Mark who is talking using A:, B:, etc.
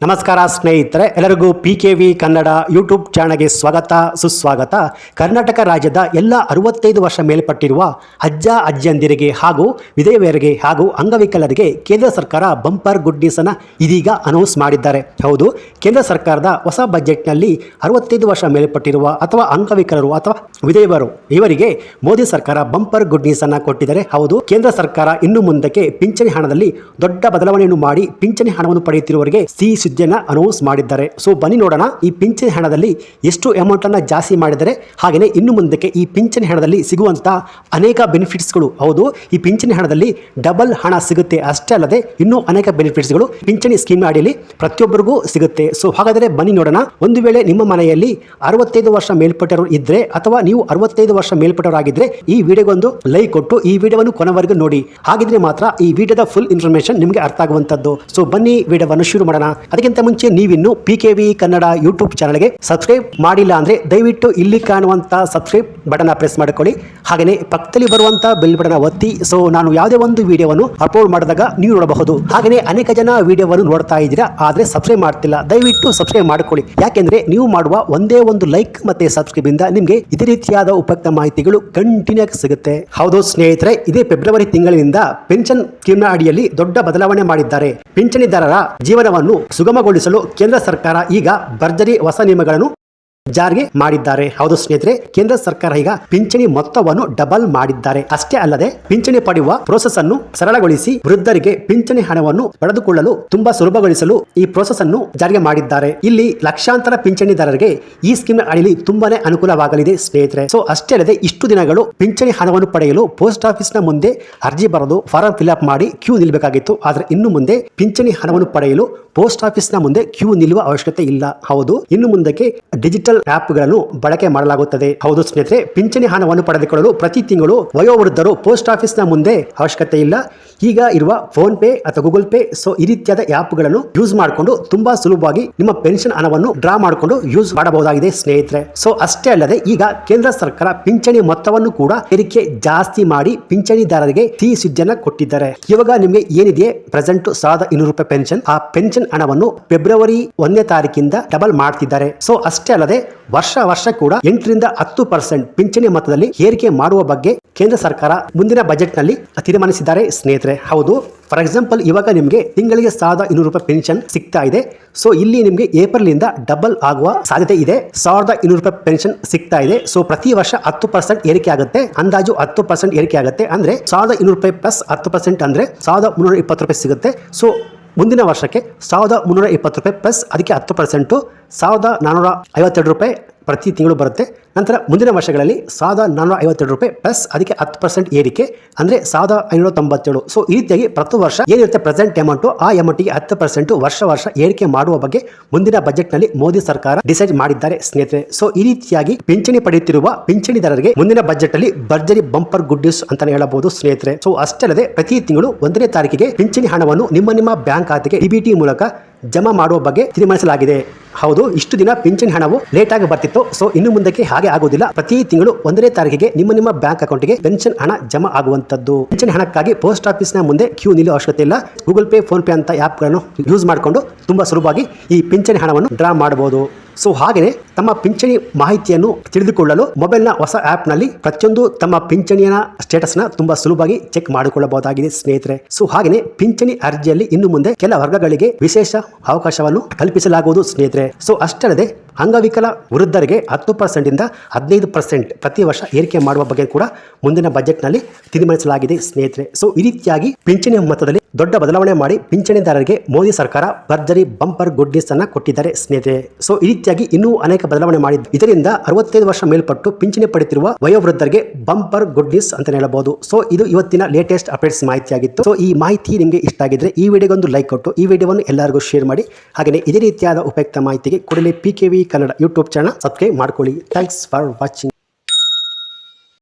A: ನಮಸ್ಕಾರ ಸ್ನೇಹಿತರೆ, ಎಲ್ಲರಿಗೂ P K V Kannada YouTube ಚಾನಲ್ಗೆ ಸ್ವಾಗತ, ಸುಸ್ವಾಗತ. ಕರ್ನಾಟಕ ರಾಜ್ಯದ ಎಲ್ಲ ಅರವತ್ತೈದು ವರ್ಷ ಮೇಲ್ಪಟ್ಟಿರುವ ಅಜ್ಜ, ಅಜ್ಜಂದಿರಿಗೆ ಹಾಗೂ ವಿಧವೆಯರಿಗೆ ಹಾಗೂ ಅಂಗವಿಕಲರಿಗೆ ಕೇಂದ್ರ ಸರ್ಕಾರ ಬಂಪರ್ ಗುಡ್ ನ್ಯೂಸ್ ಅನ್ನ ಇದೀಗ ಅನೌನ್ಸ್ ಮಾಡಿದ್ದಾರೆ. ಹೌದು, ಕೇಂದ್ರ ಸರ್ಕಾರದ ಹೊಸ ಬಜೆಟ್ನಲ್ಲಿ ಅರವತ್ತೈದು ವರ್ಷ ಮೇಲ್ಪಟ್ಟಿರುವ ಅಥವಾ ಅಂಗವಿಕಲರು ಅಥವಾ ವಿಧವೆಯರು, ಇವರಿಗೆ ಮೋದಿ ಸರ್ಕಾರ ಬಂಪರ್ ಗುಡ್ ನ್ಯೂಸ್ ಅನ್ನ ಕೊಟ್ಟಿದ್ದಾರೆ. ಹೌದು, ಕೇಂದ್ರ ಸರ್ಕಾರ ಇನ್ನು ಮುಂದಕ್ಕೆ ಪಿಂಚಣಿ ಹಣದಲ್ಲಿ ದೊಡ್ಡ ಬದಲಾವಣೆಯನ್ನು ಮಾಡಿ ಪಿಂಚಣಿ ಹಣವನ್ನು ಪಡೆಯುತ್ತಿರುವವರಿಗೆ ಸಿಹಿ ಸುದ್ದಿಯನ್ನ ಅನೌನ್ಸ್ ಮಾಡಿದ್ದಾರೆ. ಸೊ ಬನ್ನಿ ನೋಡೋಣ. ಈ ಪಿಂಚಣಿ ಹಣದಲ್ಲಿ ಎಷ್ಟು ಅಮೌಂಟ್ ಅನ್ನ ಜಾಸ್ತಿ ಮಾಡಿದರೆ ಹಾಗೆಯೇ ಇನ್ನು ಮುಂದಕ್ಕೆ ಈ ಪಿಂಚಣಿ ಹಣದಲ್ಲಿ ಸಿಗುವಂತ ಅನೇಕ ಬೆನಿಫಿಟ್ಸ್ಗಳು ಹೌದು, ಈ ಪಿಂಚಣಿ ಹಣದಲ್ಲಿ ಡಬಲ್ ಹಣ ಸಿಗುತ್ತೆ. ಅಷ್ಟೇ ಅಲ್ಲದೆ ಇನ್ನೂ ಅನೇಕ ಬೆನಿಫಿಟ್ಸ್ಗಳು ಪಿಂಚಣಿ ಸ್ಕೀಮ್ ಅಡಿಯಲ್ಲಿ ಪ್ರತಿಯೊಬ್ಬರಿಗೂ ಸಿಗುತ್ತೆ. ಸೊ ಹಾಗಾದರೆ ಬನ್ನಿ ನೋಡೋಣ. ಒಂದು ವೇಳೆ ನಿಮ್ಮ ಮನೆಯಲ್ಲಿ ಅರವತ್ತೈದು ವರ್ಷ ಮೇಲ್ಪಟ್ಟವರು ಇದ್ದರೆ ಅಥವಾ ನೀವು ಅರವತ್ತೈದು ವರ್ಷ ಮೇಲ್ಪಟ್ಟವರಾಗಿದ್ದರೆ ಈ ವಿಡಿಯೋಗೊಂದು ಲೈಕ್ ಕೊಟ್ಟು ಈ ವಿಡಿಯೋವನ್ನು ಕೊನೆವರೆಗೂ ನೋಡಿ. ಹಾಗಿದ್ರೆ ಮಾತ್ರ ಈ ವಿಡಿಯೋದ ಫುಲ್ ಇನ್ಫಾರ್ಮೇಶನ್ ನಿಮಗೆ ಅರ್ಥ ಆಗುವಂತದ್ದು ಸೊ ಬನ್ನಿ ವಿಡಿಯೋವನ್ನು ಶುರು ಮಾಡೋಣ. ಅದಕ್ಕಿಂತ ಮುಂಚೆ ನೀವಿನ್ನು P K V Kannada YouTube ಚಾನಲ್ಗೆ ಸಬ್ಸ್ಕ್ರೈಬ್ ಮಾಡಿಲ್ಲ ಅಂದ್ರೆ ದಯವಿಟ್ಟು ಇಲ್ಲಿ ಕಾಣುವಂಥ ಸಬ್ಸ್ಕ್ರೈಬ್ ಬಟನ್ ಪ್ರೆಸ್ ಮಾಡಿಕೊಳ್ಳಿ. ಹಾಗೆಯೇ ಪಕ್ಕದಲ್ಲಿ ಬರುವಂಥ ಬೆಲ್ ಬಟನ್ ಒತ್ತಿ. ಸೊ ನಾನು ಯಾವುದೇ ಒಂದು ವಿಡಿಯೋವನ್ನು ಅಪ್ಲೋಡ್ ಮಾಡಿದಾಗ ನೀವು ನೋಡಬಹುದು. ಹಾಗೆಯೇ ಅನೇಕ ಜನ ವಿಡಿಯೋವನ್ನು ನೋಡ್ತಾ ಇದ್ದೀರಾ, ಆದರೆ ಸಬ್ಸ್ಕ್ರೈಬ್ ಮಾಡ್ತಿಲ್ಲ. ದಯವಿಟ್ಟು ಸಬ್ಸ್ಕ್ರೈಬ್ ಮಾಡಿಕೊಳ್ಳಿ. ಯಾಕೆಂದರೆ ನೀವು ಮಾಡುವ ಒಂದೇ ಒಂದು ಲೈಕ್ ಮತ್ತೆ ಸಬ್ಸ್ಕ್ರೈಬ್ ಇಂದ ನಿಮಗೆ ಇದೇ ರೀತಿಯಾದ ಉಪಯುಕ್ತ ಮಾಹಿತಿಗಳು ಕಂಟಿನ್ಯೂ ಆಗಿ ಸಿಗುತ್ತೆ. ಹೌದು ಸ್ನೇಹಿತರೆ, ಇದೇ ಫೆಬ್ರವರಿ ತಿಂಗಳಿನಿಂದ ಪೆನ್ಷನ್ ಸ್ಕೀಮ್ನ ಅಡಿಯಲ್ಲಿ ದೊಡ್ಡ ಬದಲಾವಣೆ ಮಾಡಿದ್ದಾರೆ. ಪಿಂಚಣಿದಾರರ ಜೀವನವನ್ನು ಸುಗಮಗೊಳಿಸಲು ಕೇಂದ್ರ ಸರ್ಕಾರ ಈಗ ಭರ್ಜರಿ ಹೊಸ ನಿಯಮಗಳನ್ನು ಜಾರಿಗೆ ಮಾಡಿದ್ದಾರೆ. ಹೌದು ಸ್ನೇಹಿತರೆ, ಕೇಂದ್ರ ಸರ್ಕಾರ ಈಗ ಪಿಂಚಣಿ ಮೊತ್ತವನ್ನು ಡಬಲ್ ಮಾಡಿದ್ದಾರೆ. ಅಷ್ಟೇ ಅಲ್ಲದೆ, ಪಿಂಚಣಿ ಪಡೆಯುವ ಪ್ರೋಸೆಸ್ ಅನ್ನು ಸರಳಗೊಳಿಸಿ ವೃದ್ಧರಿಗೆ ಪಿಂಚಣಿ ಹಣವನ್ನು ಪಡೆದುಕೊಳ್ಳಲು ತುಂಬಾ ಸುಲಭಗೊಳಿಸಲು ಈ ಪ್ರೋಸೆಸ್ ಅನ್ನು ಜಾರಿಗೆ ಮಾಡಿದ್ದಾರೆ. ಇಲ್ಲಿ ಲಕ್ಷಾಂತರ ಪಿಂಚಣಿದಾರರಿಗೆ ಈ ಸ್ಕೀಮ್ ಅಡಿಯಲ್ಲಿ ತುಂಬಾನೇ ಅನುಕೂಲವಾಗಲಿದೆ ಸ್ನೇಹಿತರೆ. ಸೊ ಅಷ್ಟೇ ಅಲ್ಲದೆ, ಇಷ್ಟು ದಿನಗಳು ಪಿಂಚಣಿ ಹಣವನ್ನು ಪಡೆಯಲು ಪೋಸ್ಟ್ ಆಫೀಸ್ನ ಮುಂದೆ ಅರ್ಜಿ ಬರೆದು ಫಾರಂ ಫಿಲ್ಅಪ್ ಮಾಡಿ ಕ್ಯೂ ನಿಲ್ಲಬೇಕಾಗಿತ್ತು. ಆದ್ರೆ ಇನ್ನು ಮುಂದೆ ಪಿಂಚಣಿ ಹಣವನ್ನು ಪಡೆಯಲು ಪೋಸ್ಟ್ ಆಫೀಸ್ನ ಮುಂದೆ ಕ್ಯೂ ನಿಲ್ಲುವ ಅವಶ್ಯಕತೆ ಇಲ್ಲ. ಹೌದು, ಇನ್ನು ಮುಂದಕ್ಕೆ ಡಿಜಿಟಲ್ ಆಪ್ಗಳನ್ನು ಬಳಕೆ ಮಾಡಲಾಗುತ್ತದೆ. ಹೌದು ಸ್ನೇಹಿತರೆ, ಪಿಂಚಣಿ ಹಣವನ್ನು ಪಡೆದುಕೊಳ್ಳಲು ಪ್ರತಿ ತಿಂಗಳು ವಯೋವೃದ್ಧರು ಪೋಸ್ಟ್ ಆಫೀಸ್ನ ಮುಂದೆ ಅವಶ್ಯಕತೆ ಇಲ್ಲ. ಈಗ ಇರುವ ಫೋನ್ ಪೇ ಅಥವಾ ಗೂಗಲ್ ಪೇ ಸೊ ಈ ರೀತಿಯಾದ ಆಪ್ಗಳನ್ನು ಯೂಸ್ ಮಾಡಿಕೊಂಡು ತುಂಬಾ ಸುಲಭವಾಗಿ ನಿಮ್ಮ ಪೆನ್ಷನ್ ಹಣವನ್ನು ಡ್ರಾ ಮಾಡಿಕೊಂಡು ಯೂಸ್ ಮಾಡಬಹುದಾಗಿದೆ ಸ್ನೇಹಿತರೆ. ಸೊ ಅಷ್ಟೇ ಅಲ್ಲದೆ ಈಗ ಕೇಂದ್ರ ಸರ್ಕಾರ ಪಿಂಚಣಿ ಮೊತ್ತವನ್ನು ಕೂಡ ಏರಿಕೆ ಜಾಸ್ತಿ ಮಾಡಿ ಪಿಂಚಣಿದಾರರಿಗೆ ಸಿಹಿ ಸುದ್ದಿಯನ್ನ ಕೊಟ್ಟಿದ್ದಾರೆ. ಇವಾಗ ನಿಮಗೆ ಏನಿದೆ ಪ್ರೆಸೆಂಟ್ ಸಾವಿರದ ಇನ್ನೂರು ರೂಪಾಯಿ ಪೆನ್ಷನ್ ಆ ಪೆನ್ಷನ್ ಹಣವನ್ನು ಫೆಬ್ರವರಿ ಒಂದನೇ ತಾರೀಕಿಂದ ಡಬಲ್ ಮಾಡ್ತಿದ್ದಾರೆ. ಸೊ ಅಷ್ಟೇ ಅಲ್ಲದೆ ವರ್ಷ ವರ್ಷ ಕೂಡ ಎಂಟರಿಂದ ಹತ್ತು ಪರ್ಸೆಂಟ್ ಪಿಂಚಣಿ ಮೊತ್ತದಲ್ಲಿ ಏರಿಕೆ ಮಾಡುವ ಬಗ್ಗೆ ಕೇಂದ್ರ ಸರ್ಕಾರ ಮುಂದಿನ ಬಜೆಟ್ನಲ್ಲಿ ತೀರ್ಮಾನಿಸಿದ್ದಾರೆ. ಸ್ನೇಹಿತರೆ, ಹೌದು. ಫಾರ್ ಎಕ್ಸಾಂಪಲ್ ಇವಾಗ ನಿಮಗೆ ತಿಂಗಳಿಗೆ ಸಾವಿರದ ಇನ್ನೂರು ರೂಪಾಯಿ ಪೆನ್ಷನ್ ಸಿಗ್ತಾ ಇದೆ. ಸೊ ಇಲ್ಲಿ ನಿಮಗೆ ಏಪ್ರಿಲ್ ಇಂದ ಡಬಲ್ ಆಗುವ ಸಾಧ್ಯತೆ ಇದೆ. ಸಾವಿರದ ಇನ್ನೂರು ರೂಪಾಯಿ ಪೆನ್ಷನ್ ಸಿಗ್ತಾ ಇದೆ. ಸೊ ಪ್ರತಿ ವರ್ಷ ಹತ್ತು ಪರ್ಸೆಂಟ್ ಏರಿಕೆ ಆಗುತ್ತೆ. ಅಂದಾಜು ಹತ್ತು ಪರ್ಸೆಂಟ್ ಏರಿಕೆ ಆಗುತ್ತೆ. ಅಂದ್ರೆ ಸಾವಿರದ ಇನ್ನೂರು ರೂಪಾಯಿ ಪ್ಲಸ್ ಹತ್ತು ಪರ್ಸೆಂಟ್ ಅಂದ್ರೆ ಸಾವಿರದ ಮುನ್ನೂರ ಇಪ್ಪತ್ತು ರೂಪಾಯಿ ಸಿಗುತ್ತೆ. ಸೊ ಮುಂದಿನ ವರ್ಷಕ್ಕೆ ಸಾವಿರದ ಮುನ್ನೂರ ಇಪ್ಪತ್ತು ರೂಪಾಯಿ ಪ್ಲಸ್ ಅದಕ್ಕೆ ಹತ್ತು ಪರ್ಸೆಂಟು ಸಾವಿರದ ನಾನ್ನೂರ ಐವತ್ತೆರಡು ರೂಪಾಯಿ ಪ್ರತಿ ತಿಂಗಳು ಬರುತ್ತೆ. ನಂತರ ಮುಂದಿನ ವರ್ಷಗಳಲ್ಲಿ ಸಾವಿರದ ನಾನ್ನೂರ ಐವತ್ತೆರಡು ರೂಪಾಯಿ ಪ್ಲಸ್ ಅದಕ್ಕೆ ಹತ್ತು ಪರ್ಸೆಂಟ್ ಏರಿಕೆ, ಅಂದರೆ ಸಾವಿರದ ಐನೂರ ತೊಂಬತ್ತೇಳು ಸೊ ಈ ರೀತಿಯಾಗಿ ಪ್ರತಿ ವರ್ಷ ಏನಿರುತ್ತೆ ಪ್ರೆಸೆಂಟ್ ಅಮೌಂಟು ಆ ಅಮೌಂಟಿಗೆ ಹತ್ತು ಪರ್ಸೆಂಟ್ ವರ್ಷ ವರ್ಷ ಏರಿಕೆ ಮಾಡುವ ಬಗ್ಗೆ ಮುಂದಿನ ಬಜೆಟ್ನಲ್ಲಿ ಮೋದಿ ಸರ್ಕಾರ ಡಿಸೈಡ್ ಮಾಡಿದ್ದಾರೆ ಸ್ನೇಹಿತರೆ. ಸೊ ಈ ರೀತಿಯಾಗಿ ಪಿಂಚಣಿ ಪಡೆಯುತ್ತಿರುವ ಪಿಂಚಣಿದಾರರಿಗೆ ಮುಂದಿನ ಬಜೆಟ್ ಅಲ್ಲಿ ಭರ್ಜರಿ ಬಂಪರ್ ಗುಡ್ ನ್ಯೂಸ್ ಅಂತ ಹೇಳಬಹುದು ಸ್ನೇಹಿತರೆ. ಸೊ ಅಷ್ಟೇ ಅಲ್ಲದೆ ಪ್ರತಿ ತಿಂಗಳು ಒಂದನೇ ತಾರೀಕಿಗೆ ಪಿಂಚಣಿ ಹಣವನ್ನು ನಿಮ್ಮ ನಿಮ್ಮ ಬ್ಯಾಂಕ್ ಖಾತೆಗೆ ಡಿಬಿಟಿ ಮೂಲಕ ಜಮಾ ಮಾಡುವ ಬಗ್ಗೆ ತೀರ್ಮಾನಿಸಲಾಗಿದೆ. ಹೌದು, ಇಷ್ಟು ದಿನ ಪಿಂಚಣಿ ಹಣವು ಲೇಟ್ ಆಗಿ ಬರ್ತಿತ್ತು. ಸೊ ಇನ್ನು ಮುಂದಕ್ಕೆ ಹಾಗೆ ಆಗುವುದಿಲ್ಲ. ಪ್ರತಿ ತಿಂಗಳು ಒಂದನೇ ತಾರೀಕಿಗೆ ನಿಮ್ಮ ನಿಮ್ಮ ಬ್ಯಾಂಕ್ ಅಕೌಂಟ್ಗೆ ಪೆನ್ಷನ್ ಹಣ ಜಮಾ ಆಗುವಂತದ್ದು ಪಿಂಚಣಿ ಹಣಕ್ಕಾಗಿ ಪೋಸ್ಟ್ ಆಫೀಸ್ ಮುಂದೆ ಕ್ಯೂ ನಿಲ್ಲುವ ಅವಶ್ಯಕತೆ ಇಲ್ಲ. ಗೂಗಲ್ ಪೇ, ಫೋನ್ ಪೇ ಅಂತ ಆ್ಯಪ್ಗಳನ್ನು ಗಳನ್ನು ಯೂಸ್ ಮಾಡಿಕೊಂಡು ತುಂಬಾ ಸುಲಭವಾಗಿ ಈ ಪಿಂಚಣಿ ಹಣವನ್ನು ಡ್ರಾ ಮಾಡಬಹುದು. ಸೊ ಹಾಗೆಯೇ ತಮ್ಮ ಪಿಂಚಣಿ ಮಾಹಿತಿಯನ್ನು ತಿಳಿದುಕೊಳ್ಳಲು ಮೊಬೈಲ್ನ ಹೊಸ ಆ್ಯಪ್ನಲ್ಲಿ ಪ್ರತಿಯೊಂದು ತಮ್ಮ ಪಿಂಚಣಿಯ ಸ್ಟೇಟಸ್ನ ತುಂಬಾ ಸುಲಭವಾಗಿ ಚೆಕ್ ಮಾಡಿಕೊಳ್ಳಬಹುದಾಗಿದೆ ಸ್ನೇಹಿತರೆ. ಸೊ ಹಾಗೆಯೇ ಪಿಂಚಣಿ ಅರ್ಜಿಯಲ್ಲಿ ಇನ್ನು ಮುಂದೆ ಕೆಲ ವರ್ಗಗಳಿಗೆ ವಿಶೇಷ ಅವಕಾಶವನ್ನು ಕಲ್ಪಿಸಲಾಗುವುದು ಸ್ನೇಹಿತರೆ. ಸೊ ಅಷ್ಟಲ್ಲದೆ ಅಂಗವಿಕಲ ವೃದ್ಧರಿಗೆ ಹತ್ತು ಪರ್ಸೆಂಟಿಂದ ಹದಿನೈದು ಪರ್ಸೆಂಟ್ ಪ್ರತಿ ವರ್ಷ ಏರಿಕೆ ಮಾಡುವ ಬಗ್ಗೆ ಕೂಡ ಮುಂದಿನ ಬಜೆಟ್ನಲ್ಲಿ ತೀರ್ಮಾನಿಸಲಾಗಿದೆ ಸ್ನೇಹಿತರೆ. ಸೊ ಈ ರೀತಿಯಾಗಿ ಪಿಂಚಣಿ ಮೊತ್ತದಲ್ಲಿ ದೊಡ್ಡ ಬದಲಾವಣೆ ಮಾಡಿ ಪಿಂಚಣಿದಾರರಿಗೆ ಮೋದಿ ಸರ್ಕಾರ ಭರ್ಜರಿ ಬಂಪರ್ ಗುಡ್ ನ್ಯೂಸ್ ಅನ್ನ ಕೊಟ್ಟಿದ್ದಾರೆ ಸ್ನೇಹಿತರೆ. ಸೊ ಈ ರೀತಿಯಾಗಿ ಇನ್ನೂ ಅನೇಕ ಬದಲಾವಣೆ ಮಾಡಿದ್ದು ಇದರಿಂದ ಅರವತ್ತೈದು ವರ್ಷ ಮೇಲ್ಪಟ್ಟು ಪಿಂಚಣಿ ಪಡೆಯುತ್ತಿರುವ ವಯೋವೃದ್ಧರಿಗೆ ಬಂಪರ್ ಗುಡ್ ನ್ಯೂಸ್ ಅಂತ ಹೇಳಬಹುದು. ಸೊ ಇದು ಇವತ್ತಿನ ಲೇಟೆಸ್ಟ್ ಅಪ್ಡೇಟ್ಸ್ ಮಾಹಿತಿಯಾಗಿತ್ತು. ಸೊ ಈ ಮಾಹಿತಿ ನಿಮಗೆ ಇಷ್ಟ ಆಗಿದ್ರೆ ಈ ವಿಡಿಯೋಗೊಂದು ಲೈಕ್ ಕೊಟ್ಟು ಈ ವಿಡಿಯೋವನ್ನು ಎಲ್ಲರಿಗೂ ಶೇರ್ ಮಾಡಿ. ಹಾಗೆಯೇ ಇದೇ ರೀತಿಯಾದ ಉಪಯುಕ್ತ ಮಾಹಿತಿಗೆ ಕೂಡಲೇ P K V Kannada YouTube channel subscribe ಮಾಡ್ಕೊಳ್ಳಿ. Thanks for watching